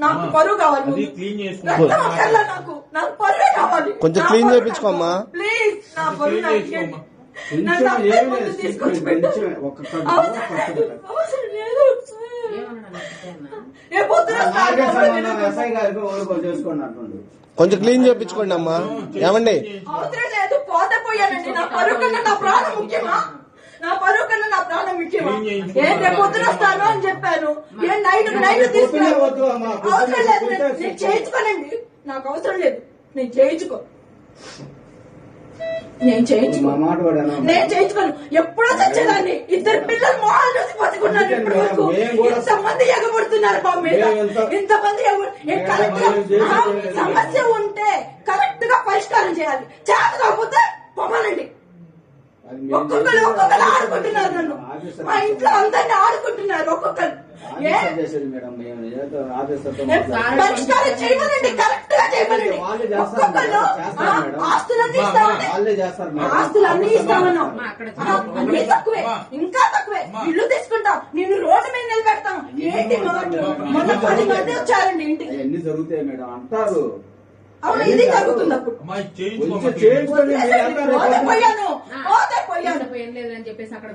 నాకు పరువు కావాలి రక్తం అక్కర్లా నాకు. నాకు పరువే కావాలి. కొంచెం క్లీన్. నాకు. ప్లీజ్ నా కొంచెం పరువు నాకు కొంచెం క్లీన్ చేయించుకోండి అమ్మా. ఏమండి? అవసరం లేదు పోతే పోయానండి నా పరువు కన్నా నా ప్రాణం ముఖ్యమా నా పరువు కన్నా నా ప్రాణం ముఖ్యమా ఏం రేపు పొద్దున వస్తాను అని చెప్పాను. ఏం నైట్ నైట్ తీసుకున్నాను అవసరం లేదు నేను- చేయించుకోనండి. నాకు అవసరం లేదు. నేను చేయించుకో. నేను చేయించుకో. నేను చేయించుకోను. ఎప్పుడో చచ్చేదాన్ని. ఇద్దరు పిల్లలు మోహాలు చూసి అందుకే ఇప్పుడు వరకు. ఇంతమంది ఎగబడుతున్నారు మా మీద. ఇంతమంది. సమస్య ఉంటే కరెక్ట్గా పరిష్కారం చేయాలి. చేత కాకపోతే పొమ్మనండి. ఒక్కొక్కరు ఒక్కొక్కరు ఆడుకుంటున్నారు నన్ను. మా ఇంట్లో అందరిని ఆడుకుంటున్నారు ఒక్కొక్కరు. పరిష్కారం చేయమనండి కరెక్ట్గా చేయమనండి. వాళ్ళే చేస్తారు ఒక్కొక్కరు. ఆస్తులన్నీ మా- ఇస్తామంటే వాళ్ళే చేస్తారు మేడం. ఆస్తులు అన్ని ఇస్తామన్నాం. అన్ని తక్కువే. ఇంకా తక్కువే. ఇల్లు తీసుకుంటాం. నిన్ను రోడ్డు మీద నిలబెడతాం. ఏంటి మొన్న పది మంది వచ్చారండి ఇంటికి. అవన్నీ జరుగుతాయి మేడం. అంటారు. అవును? ఇది జరుగుతుంది అప్పుడు చేయించుకోండి. ఏం లేదని చెప్పేసి అక్కడ